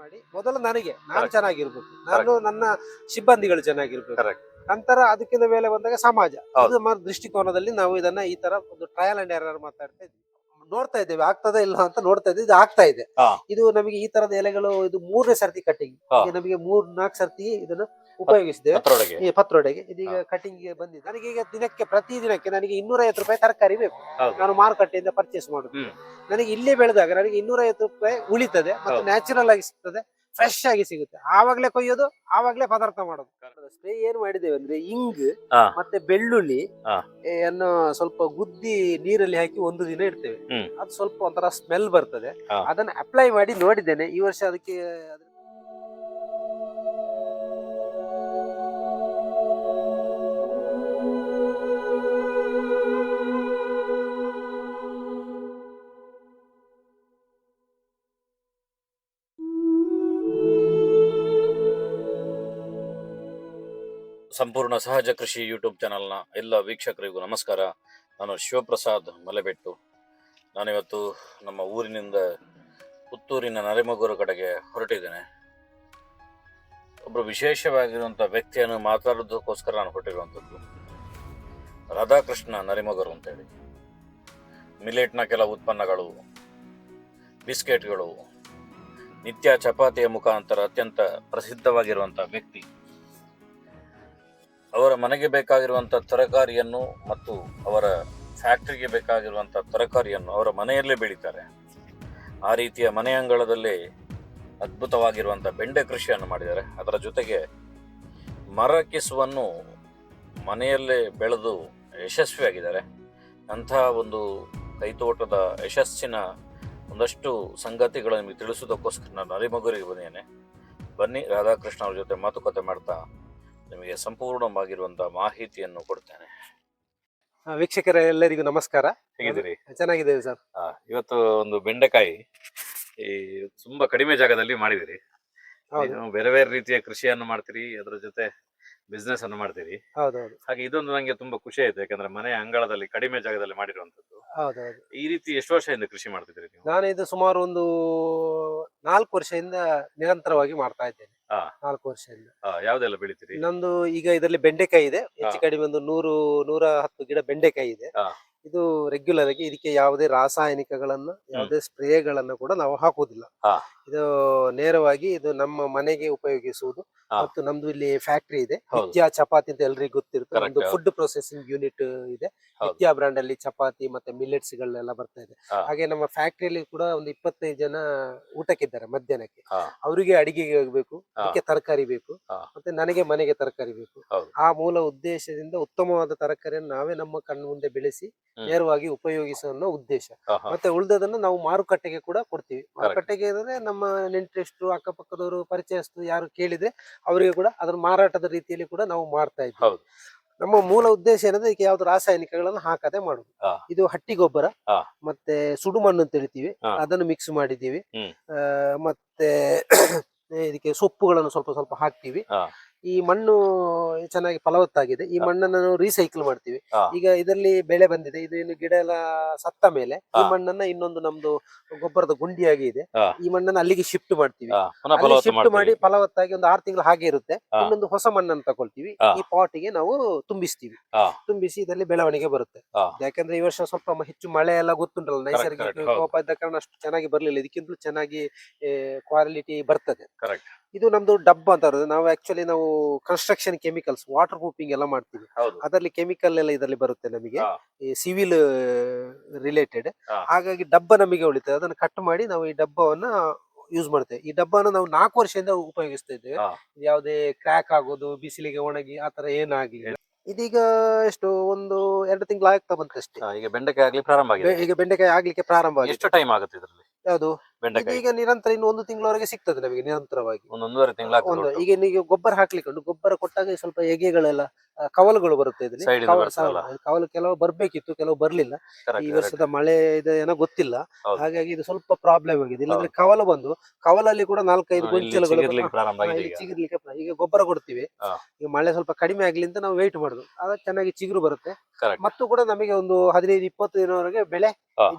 ಮಾಡಿ ಮೊದಲು ನನಗೆ ನಾನು ಚೆನ್ನಾಗಿರ್ಬೇಕು. ನಾನು ನನ್ನ ಸಿಬ್ಬಂದಿಗಳು ಚೆನ್ನಾಗಿರ್ಬೇಕು. ನಂತರ ಅದಕ್ಕಿಂತ ಮೇಲೆ ಬಂದಾಗ ಸಮಾಜ. ದೃಷ್ಟಿಕೋನದಲ್ಲಿ ನಾವು ಇದನ್ನ ಈ ತರ ಒಂದು ಟ್ರಯಲ್ ಅಂಡ್ ಎರರ್ ಮಾತಾಡ್ತಾ ಇದ್ವಿ ನೋಡ್ತಾ ಇದ್ದೇವೆ ಆಗ್ತದ ಇಲ್ಲ ಅಂತ ನೋಡ್ತಾ ಇದ್ದೀವಿ ಇದು ಆಗ್ತಾ ಇದೆ. ಇದು ನಮಗೆ ಈ ತರದ ಎಲೆಗಳು ಇದು ಮೂರನೇ ಸರ್ತಿ ಕಟ್ಟಿಂಗ್. ನಮಗೆ ಮೂರ್ ನಾಲ್ಕು ಸರ್ತಿ ಇದನ್ನ ಉಪಯೋಗಿಸಿದ್ದೇವೆ. ಈ ಪತ್ರೊಡೆಗೆ ಇದೀಗ ಕಟಿಂಗ್ ಬಂದಿದೆ ನನಗೆ ಈಗ ದಿನಕ್ಕೆ ಪ್ರತಿ ದಿನಕ್ಕೆ ನನಗೆ ಇನ್ನೂರ ಐವತ್ತು ರೂಪಾಯಿ ತರಕಾರಿ ಬೇಕು. ನಾನು ಮಾರುಕಟ್ಟೆಯಿಂದ ಪರ್ಚೇಸ್ ಮಾಡುದು. ನನಗೆ ಇಲ್ಲೇ ಬೆಳೆದಾಗ ನನಗೆ ಇನ್ನೂರ ಐವತ್ತು ರೂಪಾಯಿ ಉಳಿತದೆ ಮತ್ತೆ ನ್ಯಾಚುರಲ್ ಆಗಿ ಸಿಗ್ತದೆ ಫ್ರೆಶ್ ಆಗಿ ಸಿಗುತ್ತೆ. ಆವಾಗ್ಲೇ ಕೊಯ್ಯೋದು ಆವಾಗ್ಲೇ ಪದಾರ್ಥ ಮಾಡೋದು. ಸ್ಪ್ರೇ ಏನ್ ಮಾಡಿದ್ದೇವೆ ಅಂದ್ರೆ ಇಂಗ್ ಮತ್ತೆ ಬೆಳ್ಳುಳ್ಳಿ. ಅನ್ನು ಸ್ವಲ್ಪ ಗುದ್ದಿ ನೀರಲ್ಲಿ ಹಾಕಿ ಒಂದು ದಿನ ಇಡ್ತೇವೆ. ಅದು ಸ್ವಲ್ಪ ಒಂಥರ ಸ್ಮೆಲ್ ಬರ್ತದೆ. ಅದನ್ನ ಅಪ್ಲೈ ಮಾಡಿ ನೋಡಿದ್ದೇನೆ. ಈ ವರ್ಷ ಅದಕ್ಕೆ ಸಂಪೂರ್ಣ ಸಹಜ ಕೃಷಿ ಯೂಟ್ಯೂಬ್ ಚಾನಲ್ನ ಎಲ್ಲ ವೀಕ್ಷಕರಿಗೂ ನಮಸ್ಕಾರ. ನಾನು ಶಿವಪ್ರಸಾದ್ ಮಲೆಬೆಟ್ಟು. ನಾನಿವತ್ತು ನಮ್ಮ ಊರಿನಿಂದ ಪುತ್ತೂರಿನ ನರೇಮಗೂರು ಕಡೆಗೆ ಹೊರಟಿದ್ದೇನೆ. ಒಬ್ಬರು ವಿಶೇಷವಾಗಿರುವಂಥ ವ್ಯಕ್ತಿಯನ್ನು ಮಾತಾಡೋದಕ್ಕೋಸ್ಕರ ನಾನು ಹೊರಟಿರುವಂಥದ್ದು ರಾಧಾಕೃಷ್ಣ ನರಿಮಗರು ಅಂತೇಳಿ. ಮಿಲೆಟ್ನ ಕೆಲ ಉತ್ಪನ್ನಗಳು, ಬಿಸ್ಕೆಟ್ಗಳು, ನಿತ್ಯ ಚಪಾತಿಯ ಮುಖಾಂತರ ಅತ್ಯಂತ ಪ್ರಸಿದ್ಧವಾಗಿರುವಂಥ ವ್ಯಕ್ತಿ. ಅವರ ಮನೆಗೆ ಬೇಕಾಗಿರುವಂಥ ತರಕಾರಿಯನ್ನು ಮತ್ತು ಅವರ ಫ್ಯಾಕ್ಟ್ರಿಗೆ ಬೇಕಾಗಿರುವಂಥ ತರಕಾರಿಯನ್ನು ಅವರ ಮನೆಯಲ್ಲೇ ಬೆಳೀತಾರೆ. ಆ ರೀತಿಯ ಮನೆ ಅಂಗಳದಲ್ಲಿ ಅದ್ಭುತವಾಗಿರುವಂಥ ಬೆಂಡೆ ಕೃಷಿಯನ್ನು ಮಾಡಿದ್ದಾರೆ. ಅದರ ಜೊತೆಗೆ ಮರ ಕಿಸುವನ್ನು ಮನೆಯಲ್ಲೇ ಬೆಳೆದು ಯಶಸ್ವಿಯಾಗಿದ್ದಾರೆ. ಅಂತಹ ಒಂದು ಕೈತೋಟದ ಯಶಸ್ಸಿನ ಒಂದಷ್ಟು ಸಂಗತಿಗಳನ್ನು ನಿಮಗೆ ತಿಳಿಸೋದಕ್ಕೋಸ್ಕರ ನಾನು ಅರಿಮಗುರಿಗೆ ಬಂದೇನೆ. ಬನ್ನಿ ರಾಧಾಕೃಷ್ಣ ಅವ್ರ ಜೊತೆ ಮಾತುಕತೆ ಮಾಡ್ತಾ ನಿಮಗೆ ಸಂಪೂರ್ಣವಾಗಿರುವಂತಹ ಮಾಹಿತಿಯನ್ನು ಕೊಡ್ತೇನೆ. ವೀಕ್ಷಕರ ಎಲ್ಲರಿಗೂ ನಮಸ್ಕಾರ. ಹೇಗಿದ್ದೀರಿ? ಚೆನ್ನಾಗಿದ್ದೇವೆ ಸರ್. ಆ, ಇವತ್ತು ಒಂದು ಬೆಂಡೆಕಾಯಿ ಈ ತುಂಬಾ ಕಡಿಮೆ ಜಾಗದಲ್ಲಿ ಮಾಡಿದಿರಿ ಹೌದು. ನೀವು ಬೇರೆ ಬೇರೆ ರೀತಿಯ ಕೃಷಿಯನ್ನು ಮಾಡ್ತೀರಿ ಅದರ ಜೊತೆ ಬಿಸ್ನೆಸ್ ಅನ್ನು ಮಾಡ್ತೀರಿ. ಹೌದೌದು. ಹಾಗೆ ಇದೊಂದು ನಂಗೆ ತುಂಬಾ ಖುಷಿ ಆಯ್ತು ಯಾಕಂದ್ರೆ ಮನೆಯ ಅಂಗಳದಲ್ಲಿ ಕಡಿಮೆ ಜಾಗದಲ್ಲಿ ಮಾಡಿರುವಂತದ್ದು ಹೌದೌದು. ಈ ರೀತಿ ಎಷ್ಟು ವರ್ಷದಿಂದ ಕೃಷಿ ಮಾಡ್ತಿದ್ರಿ ನೀವು? ನಾನು ಇದು ಸುಮಾರು ಒಂದು ನಾಲ್ಕು ವರ್ಷದಿಂದ ನಿರಂತರವಾಗಿ ಮಾಡ್ತಾ ಇದ್ದೇನೆ. ಹಾ. ನಾಲ್ಕು ವರ್ಷದಿಂದ. ಆ, ಯಾವ್ದೆಲ್ಲ ಬೆಳಿತೀರಿ? ನಂದು ಈಗ ಇದರಲ್ಲಿ ಬೆಂಡೆಕಾಯಿ ಇದೆ. ಹೆಚ್ಚು ಕಡಿಮೆ ಒಂದು ನೂರು ನೂರ ಹತ್ತು ಗಿಡ ಬೆಂಡೆಕಾಯಿ ಇದೆ. ಹಾ. ಇದು ರೆಗ್ಯುಲರ್ ಆಗಿ ಇದಕ್ಕೆ ಯಾವುದೇ ರಾಸಾಯನಿಕಗಳನ್ನ ಯಾವುದೇ ಸ್ಪ್ರೇಗಳನ್ನ ಕೂಡ ನಾವು ಹಾಕುವುದಿಲ್ಲ ಹಾ. ಇದು ನೇರವಾಗಿ ಇದು ನಮ್ಮ ಮನೆಗೆ ಉಪಯೋಗಿಸುವುದು ಮತ್ತು ನಮ್ದು ಇಲ್ಲಿ ಫ್ಯಾಕ್ಟರಿ ಇದೆ. ವಿದ್ಯಾ ನಿತ್ಯ ಚಪಾತಿ ಅಂತ ಎಲ್ರಿಗೂ ಗೊತ್ತಿರುತ್ತೆ. ಒಂದು ಫುಡ್ ಪ್ರೊಸೆಸಿಂಗ್ ಯೂನಿಟ್ ಇದೆ. ವಿದ್ಯಾ ನಿತ್ಯ ಬ್ರಾಂಡ್ ಅಲ್ಲಿ ಚಪಾತಿ ಮತ್ತೆ ಮಿಲೆಟ್ಸ್ ಗಳೆಲ್ಲ ಬರ್ತಾ ಇದೆ. ಹಾಗೆ ನಮ್ಮ ಫ್ಯಾಕ್ಟರಿಯಲ್ಲಿ ಕೂಡ ಒಂದು ಇಪ್ಪತ್ತೈದು ಜನ ಊಟಕ್ಕಿದ್ದಾರೆ ಮಧ್ಯಾಹ್ನಕ್ಕೆ. ಅವರಿಗೆ ಅಡಿಗೆಗೆ ಹೋಗ್ಬೇಕು. ಅದಕ್ಕೆ ತರಕಾರಿ ಬೇಕು ಮತ್ತೆ ನನಗೆ ಮನೆಗೆ ತರಕಾರಿ ಬೇಕು. ಆ ಮೂಲ ಉದ್ದೇಶದಿಂದ ಉತ್ತಮವಾದ ತರಕಾರಿಯನ್ನು ನಾವೇ ನಮ್ಮ ಕಣ್ಣು ಮುಂದೆ ಬೆಳೆಸಿ ನೇರವಾಗಿ ಉಪಯೋಗಿಸುವ ಅನ್ನೋ ಉದ್ದೇಶ. ಮತ್ತೆ ಉಳಿದದನ್ನು ನಾವು ಮಾರುಕಟ್ಟೆಗೆ ಕೂಡ ಕೊಡ್ತೀವಿ. ಮಾರುಕಟ್ಟೆಗೆ ಅಂದ್ರೆ ನಮ್ಮ ನೆಂಟರಿಷ್ಟರು ಅಕ್ಕಪಕ್ಕದವರು ಪರಿಚಯಸ್ತು ಯಾರು ಕೇಳಿದ್ರೆ ಅವರಿಗೆ ಕೂಡ ಅದರ ಮಾರಾಟದ ರೀತಿಯಲ್ಲಿ ಕೂಡ ನಾವು ಮಾಡ್ತಾ ಇದ್ದೀವಿ. ನಮ್ಮ ಮೂಲ ಉದ್ದೇಶ ಏನಂದ್ರೆ ಇದಕ್ಕೆ ಯಾವ್ದು ರಾಸಾಯನಿಕಗಳನ್ನು ಹಾಕದೆ ಮಾಡುದು. ಇದು ಹಟ್ಟಿ ಗೊಬ್ಬರ ಮತ್ತೆ ಸುಡುಮಣ್ಣು ಅಂತ ಹೇಳ್ತೀವಿ. ಅದನ್ನು ಮಿಕ್ಸ್ ಮಾಡಿದ್ದೀವಿ. ಆ, ಮತ್ತೆ ಇದಕ್ಕೆ ಸೊಪ್ಪುಗಳನ್ನು ಸ್ವಲ್ಪ ಸ್ವಲ್ಪ ಹಾಕ್ತಿವಿ. ಈ ಮಣ್ಣು ಚೆನ್ನಾಗಿ ಫಲವತ್ತಾಗಿದೆ ಈ ಮಣ್ಣನ್ನು ನಾವು ರೀಸೈಕಲ್ ಮಾಡ್ತೀವಿ ಹಾ. ಈಗ ಇದರಲ್ಲಿ ಬೆಳೆ ಬಂದಿದೆ ಇದು ಇನ್ನು ಗಿಡ ಎಲ್ಲ ಸತ್ತ ಮೇಲೆ ಈ ಹಾ. ಮಣ್ಣನ್ನ ಇನ್ನೊಂದು ನಮ್ದು ಗೊಬ್ಬರದ ಗುಂಡಿಯಾಗಿ ಇದೆ ಹಾ. ಈ ಮಣ್ಣನ್ನ ಅಲ್ಲಿಗೆ ಶಿಫ್ಟ್ ಮಾಡ್ತೀವಿ ಆ, ಪುನಃ ಫಲವತ್ತು ಶಿಫ್ಟ್ ಮಾಡಿ ಫಲವತ್ತಾಗಿ ಒಂದು ಆರು ತಿಂಗಳು ಹಾಗೆ ಇರುತ್ತೆ ಹಾ. ಇನ್ನೊಂದು ಹೊಸ ಮಣ್ಣನ್ನು ತಗೊಳ್ತೀವಿ ಹಾ. ಈ ಪಾಟಿಗೆ ನಾವು ತುಂಬಿಸ್ತೀವಿ ಹಾ. ತುಂಬಿಸಿ ಇದರಲ್ಲಿ ಬೆಳವಣಿಗೆ ಬರುತ್ತೆ ಹಾ. ಯಾಕಂದ್ರೆ ಈ ವರ್ಷ ಸ್ವಲ್ಪ ಮ- ಹೆಚ್ಚು ಮಳೆ ಎಲ್ಲ ಗೊತ್ತುಂಟಲ್ಲ ನೈಸರ್ಗಿಕ correct, ಹೌದು. ಕೋಪ ಇದ್ದ ಕಾರಣ ಅಷ್ಟು ಚೆನ್ನಾಗಿ ಬರ್ಲಿಲ್ಲ ಇದಕ್ಕಿಂತಲೂ ಚೆನ್ನಾಗಿ ಕ್ವಾಲಿಟಿ ಬರ್ತದೆ Correct. ಇದು ನಮ್ದು ಡಬ್ಬ ಅಂತ ಇರೋದು. ನಾವು ಆಕ್ಚುಲಿ ನಾವು ಕನ್ಸ್ಟ್ರಕ್ಷನ್ ಕೆಮಿಕಲ್ಸ್ ವಾಟರ್ ಪ್ರೂಫಿಂಗ್ ಎಲ್ಲ ಮಾಡ್ತೀವಿ. ಹೌದು. ಅದರಲ್ಲಿ ಕೆಮಿಕಲ್ ಎಲ್ಲ ಇದರಲ್ಲಿ ಬರುತ್ತೆ ನಮಗೆ. ಹಾ. ಈ ಸಿವಿಲ್ ರಿಲೇಟೆಡ್ ಹಾ. ಹಾಗಾಗಿ ಡಬ್ಬ ನಮಗೆ ಉಳಿತದೆ. ಅದನ್ನ ಕಟ್ ಮಾಡಿ ನಾವು ಈ ಡಬ್ಬವನ್ನ ಯೂಸ್ ಮಾಡ್ತೇವೆ. ಈ ಡಬ್ಬನ ನಾವು ನಾಲ್ಕು ವರ್ಷದಿಂದ ಉಪಯೋಗಿಸ್ತಾ ಇದ್ದೇವೆ. ಹಾ. ಯಾವುದೇ ಕ್ರ್ಯಾಕ್ ಆಗೋದು ಬಿಸಿಲಿಗೆ ಒಣಗಿ ಆತರ ಏನಾಗ್ಲಿಲ್ಲ. ಇದೀಗ ಎಷ್ಟು ಒಂದು ಎರಡು ತಿಂಗಳು ಆಗ್ತಾ ಬಂತಷ್ಟೇ. ಅಷ್ಟೇ ಈಗ ಬೆಂಡೆಕಾಯಿ ಆಗ್ಲಿ ಪ್ರಾರಂಭ ಆಗಿದೆ. ಬೆ- ಈಗ ಬೆಂಡೆಕಾಯಿ ಆಗ್ಲಿಕ್ಕೆ ಪ್ರಾರಂಭ ಆಗಿದೆ. ಎಷ್ಟು ಟೈಮ್ ಆಗುತ್ತೆ ಇದರಲ್ಲಿ? ಯಾವುದು? ಬೆಂಡೆಕಾಯಿ. ಈಗ ನಿರಂತರ ಇನ್ನು ಒಂದು ತಿಂಗಳವರೆಗೆ ಸಿಗ್ತದೆ ನಮಗೆ ನಿರಂತರವಾಗಿ. ಒಂದು ಒಂದೂವರೆ ಒಂದು ತಿಂಗಳು ಈಗ ನೀವು ಗೊಬ್ಬರ ಹಾಕ್ಲಿಕ್ಕೆ ಉಂಟು. ಗೊಬ್ಬರ ಕೊಟ್ಟಾಗ ಸ್ವಲ್ಪ ಎಗೆಗಳೆಲ್ಲ ಕವಲುಗಳು ಬರುತ್ತೆ ಇದರಲ್ಲಿ. ಕವಲು? ಕೆಲವು ಬರ್ಬೇಕಿತ್ತು ಕೆಲವು ಬರ್ಲಿಲ್ಲ. ಈ ವರ್ಷದ ಮಳೆ ಇದೆ ಏನೋ ಗೊತ್ತಿಲ್ಲ. ಹಾಗಾಗಿ ಇದು ಸ್ವಲ್ಪ ಪ್ರಾಬ್ಲಮ್ ಆಗಿದೆ. ಇಲ್ಲಾಂದ್ರೆ ಕವಲು ಬಂದು ಕವಲಲ್ಲಿ ಕೂಡ ನಾಲ್ಕೈದು ಗೊಂಚಲುಗಳು ಚಿಗಿರ್ಲಿಕ್ಕೆ ಈಗ. ಗೊಬ್ಬರ ಕೊಡ್ತೀವಿ. ಈಗ ಮಳೆ ಸ್ವಲ್ಪ ಕಡಿಮೆ ಆಗ್ಲಿ ಅಂತ ನಾವು ವೇಟ್ ಮಾಡುದು. ಆಗ ಚೆನ್ನಾಗಿ ಚಿಗುರು ಬರುತ್ತೆ. ಮತ್ತು ಕೂಡ ನಮಗೆ ಒಂದು ಹದಿನೈದು ಇಪ್ಪತ್ತು ದಿನವರೆಗೆ ಬೆಳೆ.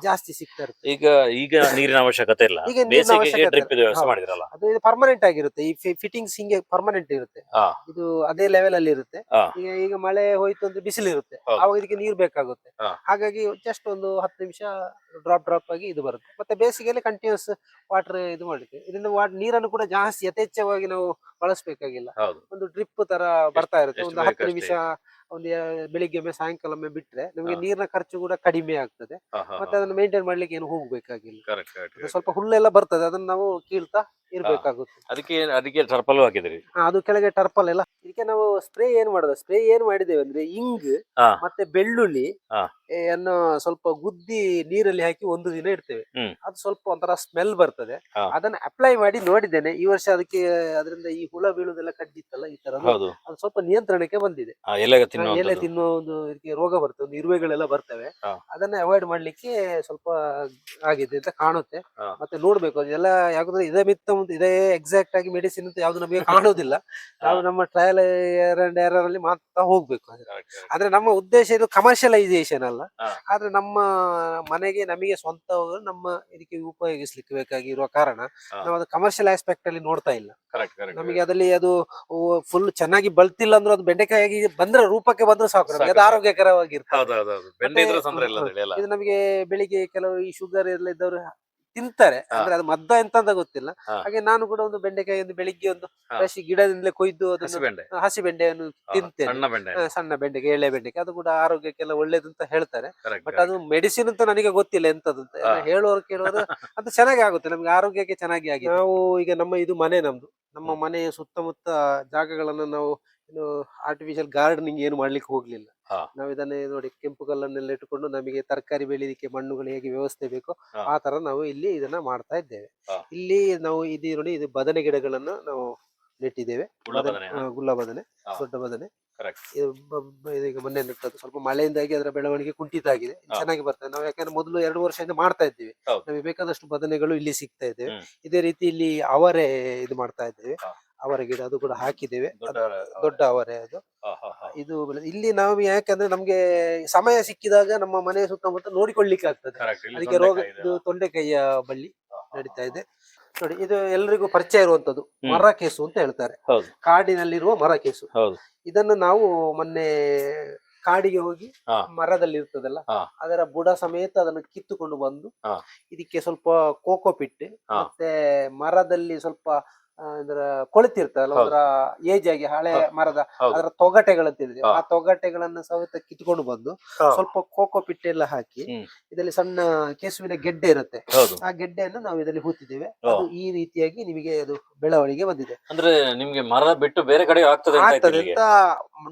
ಜಾಸ್ತಿ ಸಿಗ್ತಾ ಇರುತ್ತೆ ಈಗ ಈಗ ನೀರಿನ ಅವಶ್ಯಕತೆ ಇಲ್ಲ ಈಗ ನೀರಿನ ಬೇಸಿಗೆಗೆ ಅವಶ್ಯಕತೆ ಡ್ರಿಪ್ ಇಲ್ಲ. ವ್ಯವಸ್ಥೆ ಹೌದು. ಮಾಡಿದ್ರಲ್ಲ ಅದು ಇದು ಪರ್ಮನೆಂಟ್ ಆಗಿರುತ್ತೆ ಈ ಫಿಟ್ಟಿಂಗ್ಸ್ ಹಿಂಗೆ ಪರ್ಮನೆಂಟ್ ಇರುತ್ತೆ ಹಾ. ಇದು ಅದೇ ಲೆವೆಲ್ ಅಲ್ಲಿ ಇರುತ್ತೆ ಹಾ. ಈಗ ಈಗ ಮಳೆ ಹೋಯ್ತು ಅಂದ್ರೆ ಬಿಸಿಲು ಇರುತ್ತೆ ಹೌದು. ಅವಾಗ ಇದಕ್ಕೆ ನೀರು ಬೇಕಾಗುತ್ತೆ ಹಾ. ಹಾಗಾಗಿ ಜಸ್ಟ್ ಒಂದು ಹತ್ತು ನಿಮಿಷ ಡ್ರಾಪ್ ಡ್ರಾಪ್ ಆಗಿ ಇದು ಬರುತ್ತೆ ಮತ್ತೆ ಬೇಸಿಗೆಯಲ್ಲಿ ಕಂಟಿನ್ಯೂಸ್ ವಾಟರ್ ಇದು ಮಾಡಿದ್ವಿ ಇದರಿಂದ ವಾಟ್ ನೀರನ್ನು ಕೂಡ ಜಾಸ್ತಿ ಯಥೇಚ್ಛವಾಗಿ ನಾವು ಬಳಸಬೇಕಾಗಿಲ್ಲ ಹೌದು ಒಂದು ಡ್ರಿಪ್ ತರ ಬರ್ತಾ ಇರುತ್ತೆ ಎಷ್ಟು ಒಂದು ಹತ್ತು. ನಿಮಿಷ ಒಂದು ಬೆಳಿಗ್ಗೆ ಒಮ್ಮೆ ಸಾಯಂಕಾಲ ಒಮ್ಮೆ ಬಿಟ್ರೆ ನಮಗೆ. ನೀರಿನ ಖರ್ಚು ಕೂಡ ಕಡಿಮೆ ಆಗ್ತದೆ. ಮತ್ತೆ ಅದನ್ನು ಮೇಂಟೈನ್ ಮಾಡ್ಲಿಕ್ಕೆ ಏನು ಹೋಗ್ಬೇಕಾಗಿಲ್ಲ. ಸ್ವಲ್ಪ ಹುಲ್ಲೆಲ್ಲ ಬರ್ತದೆ ಅದನ್ನ ನಾವು ಕೀಳ್ತಾ ಇರ್ಬೇಕಾಗುತ್ತೆ. ಅದಕ್ಕೆ ಅದಕ್ಕೆ ಟರ್ಪಲ್ ಹಾಕಿದ್ರಿ? ಅದು ಕೆಳಗೆ ಟರ್ಪಲ್ ಎಲ್ಲ. ಇದಕ್ಕೆ ನಾವು ಸ್ಪ್ರೇ ಏನ್ ಮಾಡೋದು? ಸ್ಪ್ರೇ ಏನ್ ಮಾಡಿದ್ದೇವೆ ಅಂದ್ರೆ ಇಂಗ್ ಮತ್ತೆ ಬೆಳ್ಳುಳ್ಳಿ ಅನ್ನು ಸ್ವಲ್ಪ ಗುದ್ದಿ ನೀರಲ್ಲಿ ಹಾಕಿ ಒಂದು ದಿನ ಇಡ್ತೇವೆ. ಹ್ಮ್. ಅದು ಸ್ವಲ್ಪ ಒಂಥರ ಸ್ಮೆಲ್ ಬರ್ತದೆ. ಹಾ. ಅದನ್ನ ಅಪ್ಲೈ ಮಾಡಿ ನೋಡಿದ್ದೇನೆ. ಈ ವರ್ಷ ಅದಕ್ಕೆ ಅದರಿಂದ ಈ ಹುಳ ಬೀಳುದೆಲ್ಲ ಕಡ್ಡಿತ್ತಲ್ಲ ಈ ತರ ಹೌದು. ಅದು ಸ್ವಲ್ಪ ನಿಯಂತ್ರಣಕ್ಕೆ ಬಂದಿದೆ. ಆ, ಎಲೆಗೆ ಆ, ಎಲೆ ತಿನ್ನುವಂಥದ್ದು ತಿನ್ನೋ ಒಂದು ಇದಕ್ಕೆ ರೋಗ ಬರ್ತದೆ ಒಂದು ಇರುವೆಗಳೆಲ್ಲ ಬರ್ತವೆ. ಹಾ. ಅದನ್ನ ಅವಾಯ್ಡ್ ಮಾಡ್ಲಿಕ್ಕೆ ಸ್ವಲ್ಪ ಆಗಿದೆ ಅಂತ ಕಾಣುತ್ತೆ. ಹಾ. ಮತ್ತೆ ನೋಡ್ಬೇಕು ಅದೆಲ್ಲ ಯಾಕಂದ್ರೆ ಇದೇ ಮಿತ್ತ ಮುಂದೆ ಇದೇ ಎಕ್ಸಾಕ್ಟ್ ಆಗಿ ಮೆಡಿಸಿನ್ ಅಂತ ಯಾವ್ದು ನಮಗೆ ಕಾಣುವುದಿಲ್ಲ. ನಾವು ನಮ್ಮ ಟ್ರಯಲ್ ಎರಡ್ ಎರರ್ ಅಲ್ಲಿ ಮಾತ್ರ ಹೋಗ್ಬೇಕು. ಆದ್ರೆ ನಮ್ಮ ಉದ್ದೇಶ ಇದು ಕಮರ್ಷಿಯಲೈಸೇಷನ್ ಅಲ್ಲ. ಹಾ. ಆದ್ರೆ ನಮ್ಮ ಮನೆಗೆ ನಮಗೆ ಸ್ವಂತ ನಮ್ಮ ಇದಕ್ಕೆ ಉಪಯೋಗಿಸ್ಲಿಕ್ಕೆ ಬೇಕಾಗಿರುವ ಕಾರಣ ಹಾ. ನಾವು ಅದು ಕಮರ್ಷಿಯಲ್ ಆಸ್ಪೆಕ್ಟ್ ಅಲ್ಲಿ ನೋಡ್ತಾ ಇಲ್ಲ. ನಮಗೆ ಅದರಲ್ಲಿ ಅದು ಫುಲ್ ಚೆನ್ನಾಗಿ ಬಲ್ತಿಲ್ಲ ಅಂದ್ರೆ ಅದು ಬೆಂಡೆಕಾಯಿ ಬಂದ್ರೆ ರೂಪಕ್ಕೆ ಬಂದ್ರೆ ಸಾಕು ನಮಗೆ. ಅದು. ಆರೋಗ್ಯಕರವಾಗಿರ್ತದೆ ಇದು ನಮಗೆ ಬೆಳಿಗ್ಗೆ ಕೆಲವು ಈ ಶುಗರ್ ಎಲ್ಲ ಇದ್ದವರು ತಿಂತಾರೆ. ಅಂದ್ರೆ ಅದು ಮದ್ದ ಎಂತ ಅಂತ ಗೊತ್ತಿಲ್ಲ ಹಾಗೆ ನಾನು ಕೂಡ ಒಂದು ಬೆಂಡೆಕಾಯಿ ಒಂದು ಬೆಳಿಗ್ಗೆ ಒಂದು ಹಸಿ ಫ್ರೆಶ್ ಗಿಡದಿಂದಲೇ ಕೊಯ್ದು ಅದನ್ನು ಬೆಂಡೆ. ಹಸಿ ಬೆಂಡೆಯನ್ನು ತಿಂತೇನೆ. ಸಣ್ಣ ಬೆಂಡೆ ಆ, ಸಣ್ಣ ಬೆಂಡೆಗೆ ಎಳೆ ಬೆಂಡೆಗೆ ಅದು ಕೂಡ ಆರೋಗ್ಯಕ್ಕೆಲ್ಲ ಒಳ್ಳೇದು ಅಂತ ಹೇಳ್ತಾರೆ. ಬಟ್ ಅದು ಮೆಡಿಸಿನ್ ಅಂತ ನನಗೆ ಗೊತ್ತಿಲ್ಲ ಎಂತದ್ದು ಅಂತ. ಹೇಳೋರು ಕೇಳೋರು ಅದು ಚೆನ್ನಾಗಿ ಆಗುತ್ತೆ ನಮ್ಗೆ ಆರೋಗ್ಯಕ್ಕೆ ಚೆನ್ನಾಗಿ ಆಗಿದೆ. ನಾವು ಈಗ ನಮ್ಮ ಇದು ಮನೆ ನಮ್ದು. ನಮ್ಮ. ಮನೆಯ ಸುತ್ತಮುತ್ತ ಜಾಗಗಳನ್ನು ನಾವು ಏನು ಆರ್ಟಿಫಿಷಿಯಲ್ ಗಾರ್ಡನಿಂಗ್ ಏನು ಮಾಡ್ಲಿಕ್ಕೆ ಹೋಗ್ಲಿಲ್ಲ. ನಾವು ಇದನ್ನೇ ನೋಡಿ ಕೆಂಪು ಕಲ್ಲನ್ನೆಲ್ಲ ಇಟ್ಟುಕೊಂಡು ನಮಗೆ ತರಕಾರಿ ಬೆಳೀಲಿಕ್ಕೆ ಮಣ್ಣುಗಳು ಹೇಗೆ ವ್ಯವಸ್ಥೆ ಬೇಕೋ ಆ ತರ ನಾವು ಇಲ್ಲಿ ಇದನ್ನ ಮಾಡ್ತಾ ಇದ್ದೇವೆ. ಇಲ್ಲಿ ನಾವು ಇದು ನೋಡಿ ಇದು ಬದನೆ ಗಿಡಗಳನ್ನು ನಾವು ನೆಟ್ಟಿದ್ದೇವೆ. ಗುಲ್ಲ ಬದನೆ-. ದೊಡ್ಡ ಬದನೆ. ಇದೀಗ ಮೊನ್ನೆ ನೆಟ್ಟದ್ದು ಸ್ವಲ್ಪ ಮಳೆಯಿಂದಾಗಿ ಅದರ ಬೆಳವಣಿಗೆ ಕುಂಠಿತ ಆಗಿದೆ. ಚೆನ್ನಾಗಿ ಬರ್ತದೆ. ನಾವು ಯಾಕಂದ್ರೆ ಮೊದಲು ಎರಡು ವರ್ಷದಿಂದ ಮಾಡ್ತಾ ಇದ್ದೀವಿ. ನಮಗೆ ಬೇಕಾದಷ್ಟು ಬದನೆಗಳು ಇಲ್ಲಿ ಸಿಗ್ತಾ ಇದ್ದೇವೆ. ಇದೇ ರೀತಿ ಇಲ್ಲಿ ಅವರೇ ಇದು ಮಾಡ್ತಾ ಇದ್ದೇವೆ. ಅವರೆ ಗಿಡ ಅದು ಕೂಡ ಹಾಕಿದ್ದೇವೆ ದೊಡ್ಡ ಅವರೇ ಅದು. ಇದು ಇಲ್ಲಿ ನಾವು ಯಾಕಂದ್ರೆ ನಮ್ಗೆ ಸಮಯ ಸಿಕ್ಕಿದಾಗ ನಮ್ಮ ಮನೆಯ ಸುತ್ತಮುತ್ತ ನೋಡಿಕೊಳ್ಳಿಕ್ಕೆ ಆಗ್ತದೆ ಅದಕ್ಕೆ ರೋಗ ಇದು? ತೊಂಡೆಕಾಯಿಯ ಬಳ್ಳಿ ನಡೀತಾ ಇದೆ ನೋಡಿ ಇದು ಎಲ್ಲರಿಗೂ ಪರಿಚಯ ಇರುವಂತದ್ದು ಹ್ಮ್. ಮರ ಕೇಸು ಅಂತ ಹೇಳ್ತಾರೆ ಹೌದು. ಕಾಡಿನಲ್ಲಿರುವ ಮರ ಕೇಸು ಹೌದು ಇದನ್ನು ನಾವು ಮೊನ್ನೆ ಕಾಡಿಗೆ ಹೋಗಿ ಹಾ. ಮರದಲ್ಲಿ ಇರ್ತದಲ್ಲ ಹಾ. ಅದರ ಬುಡ ಸಮೇತ ಅದನ್ನು ಕಿತ್ತುಕೊಂಡು ಬಂದು ಹಾ. ಇದಕ್ಕೆ ಸ್ವಲ್ಪ ಕೋಕೋ ಪಿಟ್ ಹಾ. ಮತ್ತೆ ಮರದಲ್ಲಿ ಸ್ವಲ್ಪ ಕೊಳೆತಿರ್ತದಲ್ಲ ಹೌದು. ಅದರ ಏಜ್ ಆಗಿ ಹಳೆ. ಮರದ ಅದರ ತೊಗಟೆಗಳಂತಿದೆ. ಹಾ. ಆ ತೊಗಟೆಗಳನ್ನ ಸಮೇತ ಕಿತ್ಕೊಂಡು ಬಂದು ಸ್ವಲ್ಪ ಕೋಕೋ ಪಿಟ್ಟೆ ಎಲ್ಲ ಹಾಕಿ ಇದರಲ್ಲಿ ಸಣ್ಣ ಕೆಸುವಿನ ಗೆಡ್ಡೆ ಇರುತ್ತೆ. ಆ ಗೆಡ್ಡೆಯನ್ನು ನಾವು ಇದರಲ್ಲಿ ಹೂತಿದ್ದೇವೆ. ಅದು ಈ ರೀತಿಯಾಗಿ ನಿಮಗೆ ಅದು ಬೆಳವಣಿಗೆ ಬಂದಿದೆ. ಅಂದ್ರೆ ನಿಮ್ಗೆ ಮರ ಬಿಟ್ಟು ಬೇರೆ ಕಡೆ ಆಗ್ತದೆ ಅಂತ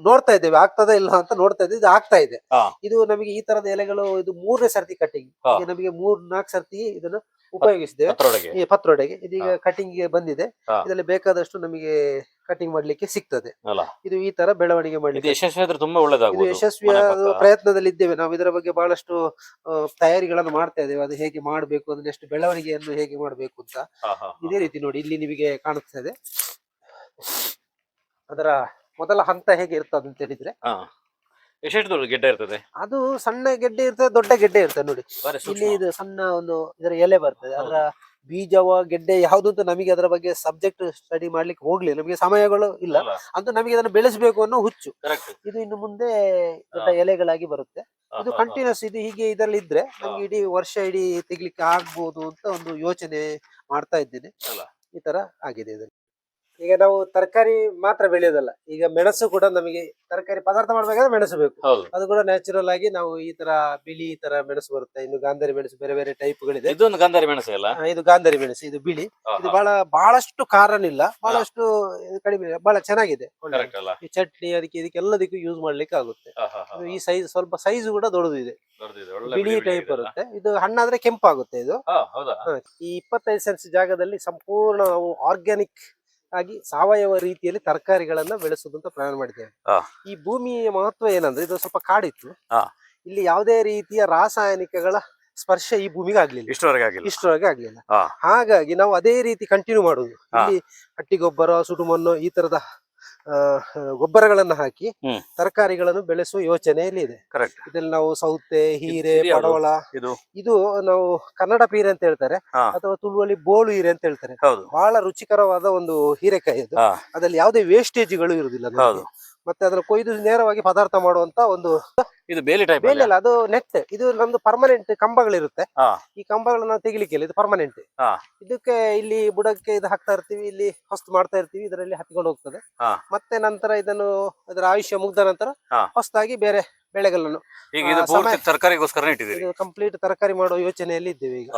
ನೋಡ್ತಾ ಇದ್ದೇವೆ. ಆಗ್ತದ ಇಲ್ಲ ಅಂತ ನೋಡ್ತಾ ಇದ್ದೇವೆ. ಇದು ಆಗ್ತಾ ಇದೆ. ಇದು ನಮಗೆ ಈ ತರದ ಎಲೆಗಳು ಇದು ಮೂರನೇ ಸರ್ತಿ ಕಟ್ಟಿಂಗ್. ನಮಗೆ ಮೂರ್ ನಾಲ್ಕು ಸರ್ತಿ ಇದನ್ನು ಉಪಯೋಗಿಸಿದ್ದೇವೆ. ಪತ್ರೊಡೆಗೆ. ಈ ಪತ್ರೊಡೆಗೆ. ಇದೀಗ ಕಟಿಂಗ್ಗೆ ಬಂದಿದೆ. ಇದರಲ್ಲಿ ಬೇಕಾದಷ್ಟು ನಮಗೆ ಕಟಿಂಗ್ ಮಾಡ್ಲಿಕ್ಕೆ ಸಿಗ್ತದೆ. ಇದು ಈ ತರ ಬೆಳವಣಿಗೆ ಮಾಡ್ಲಿಕ್ಕೆ ಯಶಸ್ವಿ ಆದ್ರೆ ತುಂಬಾ ಮನೆ ಪಕ್ಕ. ಪ್ರಯತ್ನದಲ್ಲಿ ಇದ್ದೇವೆ. ನಾವು ಇದರ ಬಗ್ಗೆ ಬಹಳಷ್ಟು ತಯಾರಿಗಳನ್ನು ಮಾಡ್ತಾ ಇದ್ದೇವೆ. ಅದು ಹೇಗೆ ಮಾಡಬೇಕು ಅದನ್ನ ಎಷ್ಟು ಬೆಳವಣಿಗೆಯನ್ನು ಹೇಗೆ ಮಾಡಬೇಕು ಅಂತ. ಇದೇ ರೀತಿ ನೋಡಿ ಇಲ್ಲಿ ನಿಮಗೆ ಕಾಣಿಸ್ತದೆ ಇದೆ. ಅದರ ಮೊದಲ ಹಂತ ಹೇಗೆ ಇರ್ತದೆ ಅಂತ ಹೇಳಿದ್ರೆ ಹಾ. ಎಷ್ಟೆಷ್ಟು ದೊಡ್ಡ ಗೆಡ್ಡೆ ಇರ್ತದೆ? ಅದು ಸಣ್ಣ ಗೆಡ್ಡೆ ಇರ್ತದೆ ದೊಡ್ಡ ಗೆಡ್ಡೆ ಇರ್ತದೆ ನೋಡಿ. ಬಾರಿ ಇಲ್ಲಿ ಇದು ಸಣ್ಣ ಒಂದು ಇದರ ಎಲೆ ಬರ್ತದೆ. ಅದರ ಬೀಜವ ಗೆಡ್ಡೆ ಯಾವುದು ಅಂತ ನಮಗೆ ಅದರ ಬಗ್ಗೆ ಸಬ್ಜೆಕ್ಟ್ ಸ್ಟಡಿ ಮಾಡ್ಲಿಕ್ಕೆ ಹೋಗ್ಲಿಲ್ಲ. ನಮಗೆ ಸಮಯಗಳು ಇಲ್ಲ. ಅಲ್ಲ, ಅಂತ ನಮಗೆ ಅದನ್ನು ಬೆಳೆಸಬೇಕು ಅನ್ನೋ ಹುಚ್ಚು. ಇದು ಇನ್ನು ಮುಂದೆ ದೊಡ್ಡ ಎಲೆಗಳಾಗಿ ಬರುತ್ತೆ. ಇದು. ಕಂಟಿನ್ಯೂಸ್ ಇದು ಹೀಗೆ ಇದರಲ್ಲಿ ಇದ್ರೆ ನಮ್ಗೆ ಇಡೀ ವರ್ಷ ಇಡೀ ತೆಗಿಲಿಕ್ಕೆ ಆಗ್ಬೋದು ಅಂತ ಒಂದು ಯೋಚನೆ ಮಾಡ್ತಾ ಇದ್ದೇನೆ. ಅಲ್ಲ. ಈ ತರ ಆಗಿದೆ ಇದು ಈಗ ನಾವು ತರಕಾರಿ ಮಾತ್ರ ಬೆಳೆಯೋದಲ್ಲ ಈಗ ಮೆಣಸು ಕೂಡ ನಮಗೆ ತರಕಾರಿ ಪದಾರ್ಥ ಮಾಡ್ಬೇಕಾದ್ರೆ ಮೆಣಸು ಬೇಕು. ಅದು ಕೂಡ ನ್ಯಾಚುರಲ್ ಆಗಿ ನಾವು ಈ ತರ ಬಿಳಿ ಈ ತರ ಮೆಣಸು ಬರುತ್ತೆ ಇನ್ನು ಗಾಂಧಾರಿ ಮೆಣಸು ಬೇರೆ ಬೇರೆ ಟೈಪ್ ಗಳಿದೆ. ಇದೊಂದು ಗಾಂಧಾರಿ ಮೆಣಸು ಅಲ್ಲ? ಇದು ಗಾಂಧಾರಿ ಮೆಣಸು ಇದು ಬಿಳಿ. ಇದು ಬಹಳ ಬಹಳಷ್ಟು ಕಾರನಿಲ್ಲ ಬಹಳಷ್ಟು ಇದು ಕಡಿಮೆ. ಬಹಳ ಚೆನ್ನಾಗಿದೆ. ಈ ಚಟ್ನಿ ಅದಕ್ಕೆ ಇದಕ್ಕೆ ಎಲ್ಲದಕ್ಕೂ ಯೂಸ್ ಮಾಡ್ಲಿಕ್ಕೆ ಆಗುತ್ತೆ. ಈ ಸೈಜ್ ಸ್ವಲ್ಪ ಸೈಜ್ ಕೂಡ ದೊಡ್ಡದು ಇದೆ ದೊಡ್ಡದಿದೆ, ಬಿಳಿ ಟೈಪ್ ಬರುತ್ತೆ. ಇದು ಹಣ್ಣಾದ್ರೆ ಕೆಂಪಾಗುತ್ತೆ ಇದು. ಈ ಇಪ್ಪತ್ತೈದು ಸೆನ್ಸ್ ಜಾಗದಲ್ಲಿ ಸಂಪೂರ್ಣ ನಾವು ಆರ್ಗ್ಯಾನಿಕ್ ಆಗಿ ಸಾವಯವ ರೀತಿಯಲ್ಲಿ ತರಕಾರಿಗಳನ್ನ ಬೆಳೆಸುದು ಅಂತ ಪ್ಲಾನ್ ಮಾಡಿದ್ದೇವೆ. ಈ ಭೂಮಿಯ ಮಹತ್ವ ಏನಂದ್ರೆ ಇದು ಸ್ವಲ್ಪ ಕಾಡಿತ್ತು. ಇಲ್ಲಿ ಯಾವುದೇ ರೀತಿಯ ರಾಸಾಯನಿಕಗಳ ಸ್ಪರ್ಶ ಈ ಭೂಮಿಗೆ ಆಗ್ಲಿಲ್ಲ. ಇಷ್ಟವರೆಗೆ ಆಗಿಲ್ಲ. ಆಗ್ಲಿಲ್ಲ. ಹಾಗಾಗಿ ನಾವು ಅದೇ ರೀತಿ ಕಂಟಿನ್ಯೂ ಮಾಡುದು. ಇಲ್ಲಿ ಹಟ್ಟಿ ಗೊಬ್ಬರ ಸುಡುಮಣ್ಣು ಈ ತರದ ಗೊಬ್ಬರಗಳನ್ನು ಹಾಕಿ ತರಕಾರಿಗಳನ್ನು ಬೆಳೆಸುವ ಯೋಚನೆಯಲ್ಲಿ ಇದೆ. ಕರೆಕ್ಟ್ ಇದ್ರಲ್ಲಿ ನಾವು ಸೌತೆ ಹೀರೆ ಪಡವಳ ಇದು? ಇದು ನಾವು ಕನ್ನಡ ಪೀರೆ ಅಂತ ಹೇಳ್ತಾರೆ. ಅಥವಾ ತುಳುವಲ್ಲಿ ಬೋಳು ಹೀರೆ ಅಂತ ಹೇಳ್ತಾರೆ. ಬಹಳ ರುಚಿಕರವಾದ ಒಂದು ಹೀರೆಕಾಯಿ ಅದು. ಅದ್ರಲ್ಲಿ ಯಾವುದೇ ವೇಸ್ಟೇಜ್ಗಳು ಇರುವುದಿಲ್ಲ ಮತ್ತೆ ಅದನ್ನ ಕೊಯ್ದು ನೇರವಾಗಿ ಪದಾರ್ಥ ಮಾಡುವಂತ ಒಂದು ಇದು ಬೇಲಿ ಟೈಪ್ ಬೇಲಿ ಅಲ್ಲ ಅದು ನೆಟ್ ಇದು ನಮ್ದು ಪರ್ಮನೆಂಟ್ ಕಂಬಗಳಿರುತ್ತೆ. ಈ ಕಂಬಗಳನ್ನ ತೆಗಿಲಿಕ್ಕೆ ಇದು ಪರ್ಮನೆಂಟ್. ಇದಕ್ಕೆ ಇಲ್ಲಿ ಬುಡಕ್ಕೆ ಇದು ಹಾಕ್ತಾ ಇರ್ತೀವಿ ಇಲ್ಲಿ ಹೊಸ್ತು ಮಾಡ್ತಾ ಇರ್ತೀವಿ ಇದರಲ್ಲಿ ಹತ್ಕೊಂಡು ಹೋಗ್ತದೆ. ಮತ್ತೆ ನಂತರ ಇದನ್ನು ಇದರ ಆಯುಷ್ಯ ಮುಗ್ದ ನಂತರ ಹೊಸ್ತಾಗಿ ಹೊಸದಾಗಿ ಬೇರೆ ಬೆಳೆಗಳನ್ನು. ಈಗ ಇದು ತರಕಾರಿಗೋಸ್ಕರ ಇಟ್ಟಿದ್ದೀರಿ? ಇದು ಕಂಪ್ಲೀಟ್ ತರಕಾರಿ ಮಾಡುವ ಯೋಚನೆಯಲ್ಲಿ ಇದ್ದೇವೆ ಈಗ.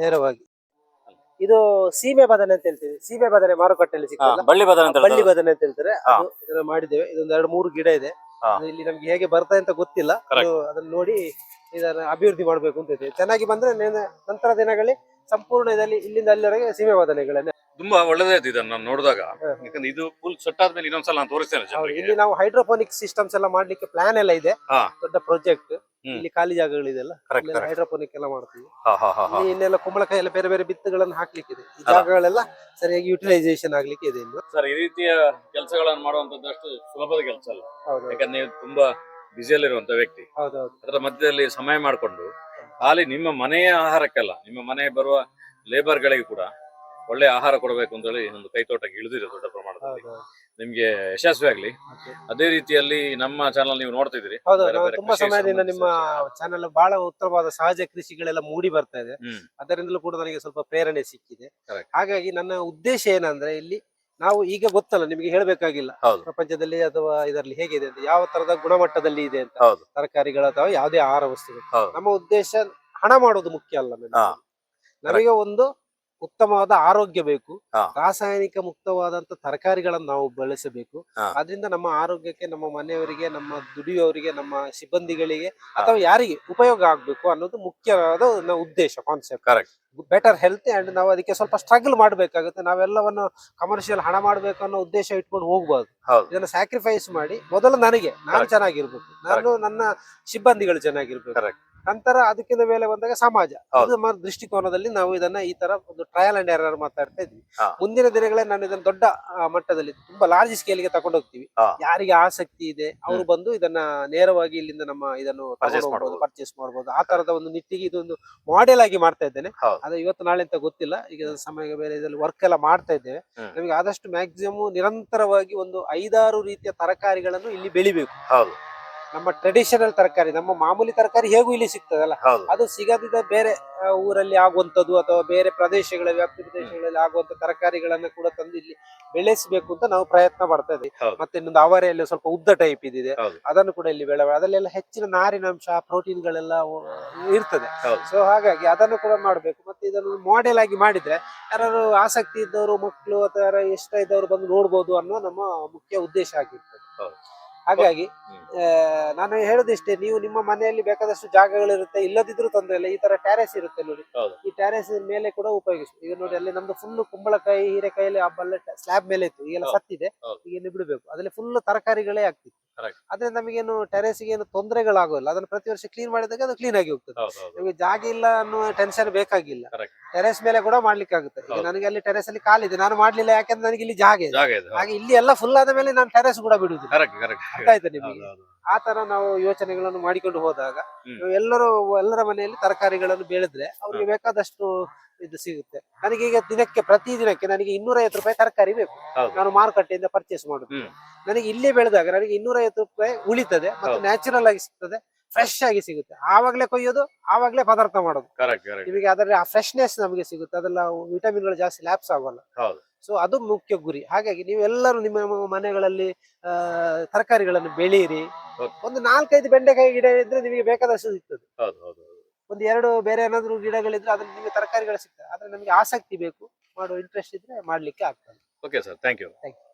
ನೇರವಾಗಿ. ಇದು ಸೀಮೆ ಬದನೆ ಅಂತ ಹೇಳ್ತೀವಿ. ಸೀಮೆ ಬದನೆ ಮಾರುಕಟ್ಟೆಯಲ್ಲಿ ಸಿಗ್ತದೆ ಬಳ್ಳಿ ಬದನೆ ಅಂತ ಬಳ್ಳಿ ಹೇಳ್ತಾರೆ. ಬದನೆ ಅಂತ ಹೇಳ್ತಾರೆ. ಅದು ಇದನ್ನ ಮಾಡಿದ್ದೇವೆ. ಇದೊಂದು ಎರಡು ಮೂರು ಗಿಡ ಇದೆ. ಅದು ಇಲ್ಲಿ ನಮ್ಗೆ ಹೇಗೆ ಬರ್ತದೆ ಅಂತ ಗೊತ್ತಿಲ್ಲ. ಅದು ಅದನ್ನ ನೋಡಿ ಇದನ್ನ ಅಭಿವೃದ್ಧಿ ಮಾಡ್ಬೇಕು ಅಂತ ಹೇಳ್ತೀವಿ. ಚೆನ್ನಾಗಿ ಬಂದ್ರೆ ನಂತರ ದಿನಗಳಲ್ಲಿ ಸಂಪೂರ್ಣ ಇದರಲ್ಲಿ ಇಲ್ಲಿಂದ ಅಲ್ಲಿವರೆಗೆ ಸೀಮೆ ಬದನೆಗಳನ್ನ ತುಂಬಾ ಒಳ್ಳೇದಾಯ್ತು ಇದನ್ನ ನಾನು ನೋಡಿದಾಗ. ಯಾಕಂದ್ರೆ ಇದು ಫುಲ್ ಸೆಟ್ ಆದ್ಮೇಲೆ ಇನ್ನೊಂದ್ಸಲ ನಾನು ತೋರಿಸ್ತೇನೆ ಹೌದು, ಜನರಿಗೆ ಇಲ್ಲಿ ನಾವು ಹೈಡ್ರೋಪೋನಿಕ್ ಸಿಸ್ಟಮ್ಸ್ ಎಲ್ಲ ಮಾಡ್ಲಿಕ್ಕೆ ಪ್ಲಾನ್ ಎಲ್ಲ ಇದೆ. ಹಾ. ದೊಡ್ಡ ಪ್ರಾಜೆಕ್ಟ್ ಹ್ಮ್. ಇಲ್ಲಿ ಖಾಲಿ ಜಾಗಗಳಿದೆಲ್ಲ ಹೈಡ್ರೋಪೋನಿಕ್ ಎಲ್ಲ ಮಾಡ್ತೀವಿ. ಹಾ ಹಾ ಹಾ ಹಾ. ಇಲ್ಲಿ ಇನ್ನೆಲ್ಲ ಕುಂಬಳಕಾಯಿ ಎಲ್ಲ ಬೇರೆ ಬೇರೆ ಬಿತ್ತುಗಳನ್ನು ಹಾಕ್ಲಿಕ್ಕಿದೆ ಈ ಜಾಗಗಳೆಲ್ಲ ಸರಿಯಾಗಿ ಯುಟಿಲೈಸೇಷನ್ ಆಗ್ಲಿಕ್ಕೆ ಇದೆ ಇನ್ನು. ಸರ್ ಈ ರೀತಿಯ ಕೆಲಸಗಳನ್ನು ಮಾಡುವಂತದ್ದು ಅಷ್ಟು ಸುಲಭದ ಕೆಲಸ ಅಲ್ಲ. ಹೌದು ಯಾಕಂದ್ರೆ ನೀವು ತುಂಬಾ ಬ್ಯುಸಿಯಲ್ಲಿರುವಂತ ವ್ಯಕ್ತಿ. ಹೌದೌದು ಅದರ ಮಧ್ಯದಲ್ಲಿ ಸಮಯ ಮಾಡಿಕೊಂಡು ಖಾಲಿ ನಿಮ್ಮ ಮನೆಯ ಆಹಾರಕ್ಕೆಲ್ಲ ನಿಮ್ಮ ಮನೆಗೆ ಬರುವ ಲೇಬರ್ಗಳಿಗೆ ಕೂಡ ಒಳ್ಳೆ ಆಹಾರ ಕೊಡಬೇಕು ಅಂತ ಹೇಳಿ ಒಂದು ಕೈತೋಟಕ್ಕೆ ಇಳಿದಿದೆ ದೊಡ್ಡ ಪ್ರಮಾಣದಲ್ಲಿ. ನಿಮ್ಗೆ ಯಶಸ್ವಿ ಆಗ್ಲಿ. ಅದೇ ರೀತಿಯಲ್ಲಿ ನಮ್ಮ ಚಾನಲ್ ನೀವು ನೋಡ್ತಿದ್ದೀರಿ. ಬೇರೆ ತುಂಬಾ ಸಮಯದಿಂದ ನಿಮ್ಮ ಚಾನಲ್ ಬಹಳ ಉತ್ತಮವಾದ ಸಹಜ ಕೃಷಿಗಳೆಲ್ಲ ಮೂಡಿ ಬರ್ತಾ ಇದೆ. ಅದರಿಂದಲೂ ಕೂಡ ನನಗೆ ಸ್ವಲ್ಪ ಪ್ರೇರಣೆ ಸಿಕ್ಕಿದೆ. ಹಾಗಾಗಿ ನನ್ನ ಉದ್ದೇಶ ಏನಂದ್ರೆ ಇಲ್ಲಿ ನಾವು ಈಗ ಗೊತ್ತಲ್ಲ ನಿಮಗೆ ಹೇಳಬೇಕಾಗಿಲ್ಲ. ಪ್ರಪಂಚದಲ್ಲಿ ಅಥವಾ ಇದರಲ್ಲಿ ಹೇಗಿದೆ ಅಂತ ಯಾವ ತರದ ಗುಣಮಟ್ಟದಲ್ಲಿ ಇದೆ ಅಂತ. ತರಕಾರಿಗಳು ಅಥವಾ ಯಾವುದೇ ಆಹಾರ ವಸ್ತುಗಳು. ನಮ್ಮ ಉದ್ದೇಶ ಹಣ ಮಾಡೋದು ಮುಖ್ಯ ಅಲ್ಲ. ನಮಗೆ ಒಂದು ಉತ್ತಮವಾದ ಆರೋಗ್ಯ ಬೇಕು ರಾಸಾಯನಿಕ ಮುಕ್ತವಾದಂತ ತರಕಾರಿಗಳನ್ನು ನಾವು ಬಳಸಬೇಕು. ಅದರಿಂದ ನಮ್ಮ ಆರೋಗ್ಯಕ್ಕೆ ನಮ್ಮ ಮನೆಯವರಿಗೆ ನಮ್ಮ ದುಡಿಯುವವರಿಗೆ ನಮ್ಮ ಸಿಬ್ಬಂದಿಗಳಿಗೆ ಅಥವಾ ಯಾರಿಗೆ ಉಪಯೋಗ ಆಗ್ಬೇಕು ಅನ್ನೋದು ಮುಖ್ಯವಾದ ಉದ್ದೇಶ concept correct better health and ನಾವು ಅದಕ್ಕೆ ಸ್ವಲ್ಪ ಸ್ಟ್ರಗಲ್ ಮಾಡಬೇಕಾಗುತ್ತೆ. ನಾವೆಲ್ಲವನ್ನು ಕಮರ್ಷಿಯಲ್ ಹಣ ಮಾಡ್ಬೇಕು ಅನ್ನೋ ಉದ್ದೇಶ ಇಟ್ಕೊಂಡು ಹೋಗ್ಬಾರ್ದು. ಇದನ್ನ ಸ್ಯಾಕ್ರಿಫೈಸ್ ಮಾಡಿ ಮೊದಲು ನನಗೆ ನಾನು. ಚೆನ್ನಾಗಿರ್ಬೇಕು. ನಾನು ನನ್ನ ಸಿಬ್ಬಂದಿಗಳು ಚೆನ್ನಾಗಿರ್ಬೇಕು. ನಂತರ ಅದಕ್ಕಿಂತ ಮೇಲೆ ಬಂದಾಗ ಸಮಾಜ. ದೃಷ್ಟಿಕೋನದಲ್ಲಿ ನಾವು ಇದನ್ನ ಈ ತರ ಒಂದು ಟ್ರಯಲ್ ಅಂಡ್ ಎರರ್ ಮಾತಾಡ್ತಾ ಇದ್ವಿ ಮುಂದಿನ ದಿನಗಳಲ್ಲಿ ನಾನು ಇದನ್ನ ದೊಡ್ಡ ಮಟ್ಟದಲ್ಲಿ ತುಂಬಾ ಲಾರ್ಜ್ ಸ್ಕೇಲ್ಗೆ ತಗೊಂಡು ಹೋಗ್ತೀವಿ. ಯಾರಿಗೆ ಆಸಕ್ತಿ ಇದೆ ಅವರು ಬಂದು ಇದನ್ನ ನೇರವಾಗಿ ಇಲ್ಲಿಂದ ನಮ್ಮ ಇದನ್ನು. ಪರ್ಚೇಸ್ ಮಾಡಬಹುದು ಆ ತರದ ಒಂದು ನಿಟ್ಟಿಗೆ ಇದೊಂದು ಮಾಡೆಲ್ ಆಗಿ ಮಾಡ್ತಾ ಇದ್ದೇನೆ. ಅದು ಇವತ್ತು ನಾಳೆ ಅಂತ ಗೊತ್ತಿಲ್ಲ. ಈಗ ಸಮಯ ಬೇರೆ ಇದರಲ್ಲಿ ವರ್ಕ್ ಎಲ್ಲ ಮಾಡ್ತಾ ಇದ್ದೇವೆ. ನಮಗೆ ಆದಷ್ಟು ಮ್ಯಾಕ್ಸಿಮಮ್ ನಿರಂತರವಾಗಿ ಒಂದು ಐದಾರು ರೀತಿಯ ತರಕಾರಿಗಳನ್ನು ಇಲ್ಲಿ ಬೆಳಿಬೇಕು. ನಮ್ಮ ಟ್ರೆಡಿಷನಲ್ ತರಕಾರಿ ನಮ್ಮ ಮಾಮೂಲಿ ತರಕಾರಿ ಹೇಗೂ ಇಲ್ಲಿ ಸಿಗ್ತದಲ್ಲ? ಅದು ಸಿಗದಿದ್ದ ಬೇರೆ ಊರಲ್ಲಿ ಆಗುವಂತದ್ದು ಅಥವಾ ಬೇರೆ ಪ್ರದೇಶಗಳ ವ್ಯಾಪ್ತಿ ಪ್ರದೇಶಗಳಲ್ಲಿ ಆಗುವಂತ ತರಕಾರಿಗಳನ್ನ ಕೂಡ ತಂದು ಇಲ್ಲಿ ಬೆಳೆಸಬೇಕು ಅಂತ ನಾವು ಪ್ರಯತ್ನ ಪಡ್ತಾ ಇದ್ದೀವಿ. ಮತ್ತೆ ಇನ್ನೊಂದು ಅವರೆಯಲ್ಲಿ ಸ್ವಲ್ಪ ಉದ್ದ ಟೈಪ್ ಇದಿದೆ. ಅದನ್ನು ಕೂಡ ಇಲ್ಲಿ ಬೆಳೆ ಅದರಲ್ಲೆಲ್ಲ ಹೆಚ್ಚಿನ ನಾರಿನಾಂಶ ಪ್ರೋಟೀನ್ಗಳೆಲ್ಲ ಇರ್ತದೆ. ಹೌದು. ಸೊ ಹಾಗಾಗಿ ಅದನ್ನು ಕೂಡ ಮಾಡಬೇಕು. ಮತ್ತೆ ಇದನ್ನು ಮಾಡೆಲ್ ಆಗಿ ಮಾಡಿದ್ರೆ ಯಾರು ಆಸಕ್ತಿ ಇದ್ದವರು ಮಕ್ಕಳು ಅಥವಾ ಇಷ್ಟ ಇದ್ದವರು ಬಂದು ನೋಡ್ಬೋದು ಅನ್ನೋ ನಮ್ಮ ಮುಖ್ಯ ಉದ್ದೇಶ ಆಗಿರ್ತದೆ. ಹಾಗಾಗಿ. ಆ, ನಾನು ಹೇಳುದಿಷ್ಟೇ ನೀವು ನಿಮ್ಮ ಮನೆಯಲ್ಲಿ ಬೇಕಾದಷ್ಟು ಜಾಗಗಳಿರುತ್ತೆ ಇಲ್ಲದಿದ್ರು ತೊಂದ್ರೆ ಇಲ್ಲ. ಈ ತರ ಟ್ಯಾರೇಸ್ ಇರುತ್ತೆ ನೋಡಿ. ಈ ಟ್ಯಾರೇಸ್ ಮೇಲೆ ಕೂಡ ಉಪಯೋಗಿಸ್ತೀವಿ. ಈಗ ನೋಡಿ ಅಲ್ಲಿ ನಮ್ದು ಫುಲ್ ಕುಂಬಳಕಾಯಿ ಹೀರೆಕಾಯಲ್ಲಿ ಹಬ್ಬಲ್ಲ ಸ್ಲಾಬ್ ಮೇಲೆ ಇತ್ತು. ಈಗೆಲ್ಲ ಸತ್ತಿದೆ. ಈಗ ಬಿಡಬೇಕು ಅದ್ರಲ್ಲಿ ಫುಲ್ ತರಕಾರಿಗಳೇ ಆಗ್ತಿತ್ತು. ಆದ್ರೆ ನಮಗೇನು ಟೆರೆಸ್ಗೆ ಏನು ತೊಂದರೆಗಳಾಗೋಲ್ಲ. ಅದನ್ನ ಪ್ರತಿ ವರ್ಷ ಕ್ಲೀನ್ ಮಾಡಿದಾಗ ಅದು ಕ್ಲೀನ್ ಆಗಿ ಹೋಗ್ತದೆ. ನಿಮಗೆ ಜಾಗ ಇಲ್ಲ ಅನ್ನೋ ಟೆನ್ಷನ್ ಬೇಕಾಗಿಲ್ಲ. ಟೆರೇಸ್ ಟೆರೆಸ್ ಮೇಲೆ ಕೂಡ ಮಾಡ್ಲಿಕ್ಕೆ ಆಗುತ್ತೆ ಈಗ ನನಗೆ ಅಲ್ಲಿ ಟೆರೆಸ್ ಅಲ್ಲಿ ಕಾಲಿದೆ ನಾನು ಮಾಡ್ಲಿಲ್ಲ ಯಾಕಂದ್ರೆ ನನಗೆ ಇಲ್ಲಿ ಜಾಗ ಇದೆ. ಹಾಗೆ ಇಲ್ಲಿ ಎಲ್ಲ ಫುಲ್ ಆದ ಮೇಲೆ ನಾನು ಟೆರೆಸ್ ಕೂಡ ಬಿಡುದು ಆಯ್ತಾ ನಿಮಗೆ? ಆ ತರ ನಾವು ಯೋಚನೆಗಳನ್ನು ಮಾಡಿಕೊಂಡು ಹೋದಾಗ. ಎಲ್ಲರೂ ಎಲ್ಲರ ಮನೆಯಲ್ಲಿ ತರಕಾರಿಗಳನ್ನು ಬೆಳೆದ್ರೆ ಅವ್ರಿಗೆ ಬೇಕಾದಷ್ಟು ಇದು ಸಿಗುತ್ತೆ. ನನಗೆ ಈಗ ದಿನಕ್ಕೆ ಪ್ರತಿ ದಿನಕ್ಕೆ ನನಗೆ ಇನ್ನೂರೈವತ್ತು ರೂಪಾಯಿ ತರಕಾರಿ ಬೇಕು. ನಾನು ಮಾರುಕಟ್ಟೆಯಿಂದ ಪರ್ಚೇಸ್ ಮಾಡುದು. ನನಗೆ ಇಲ್ಲೇ ಬೆಳೆದಾಗ ನನಗೆ ಇನ್ನೂರೈವತ್ತು ರೂಪಾಯಿ ಉಳಿತದೆ ಮತ್ತು ನ್ಯಾಚುರಲ್ ಆಗಿ ಸಿಗ್ತದೆ ಫ್ರೆಶ್ ಆಗಿ ಸಿಗುತ್ತೆ. ಆವಾಗ್ಲೇ ಕೊಯ್ಯೋದು ಆವಾಗ್ಲೇ ಪದಾರ್ಥ ಮಾಡೋದು. ನಿಮಗೆ ಅದರಲ್ಲಿ ಆ ಫ್ರೆಶ್ನೆಸ್ ನಮಗೆ ಸಿಗುತ್ತೆ. ಅದೆಲ್ಲ ವಿಟಮಿನ್ಗಳು ಜಾಸ್ತಿ ಲ್ಯಾಪ್ಸ್ ಆಗೋಲ್ಲ. ಸೊ ಅದು ಮುಖ್ಯ ಗುರಿ. ಹಾಗಾಗಿ ನೀವೆಲ್ಲರೂ ನಿಮ್ಮ ಮನೆಗಳಲ್ಲಿ ತರಕಾರಿಗಳನ್ನು ಬೆಳೀರಿ. ಒಂದು ನಾಲ್ಕೈದು ಬೆಂಡೆಕಾಯಿ ಗಿಡ ಇದ್ರೆ ನಿಮಗೆ ಬೇಕಾದಷ್ಟು ಸಿಗ್ತದೆ. ಒಂದು ಎರಡು ಬೇರೆ ಏನಾದ್ರು ಗಿಡಗಳಿದ್ರೆ ಅದ್ರಲ್ಲಿ ನಿಮಗೆ ತರಕಾರಿಗಳು ಸಿಗ್ತದೆ ಆದ್ರೆ ನಮಗೆ ಆಸಕ್ತಿ ಬೇಕು. ಮಾಡೋ ಇಂಟ್ರೆಸ್ಟ್ ಇದ್ರೆ ಮಾಡ್ಲಿಕ್ಕೆ ಆಗ್ತದೆ. Okay sir thank you thank you.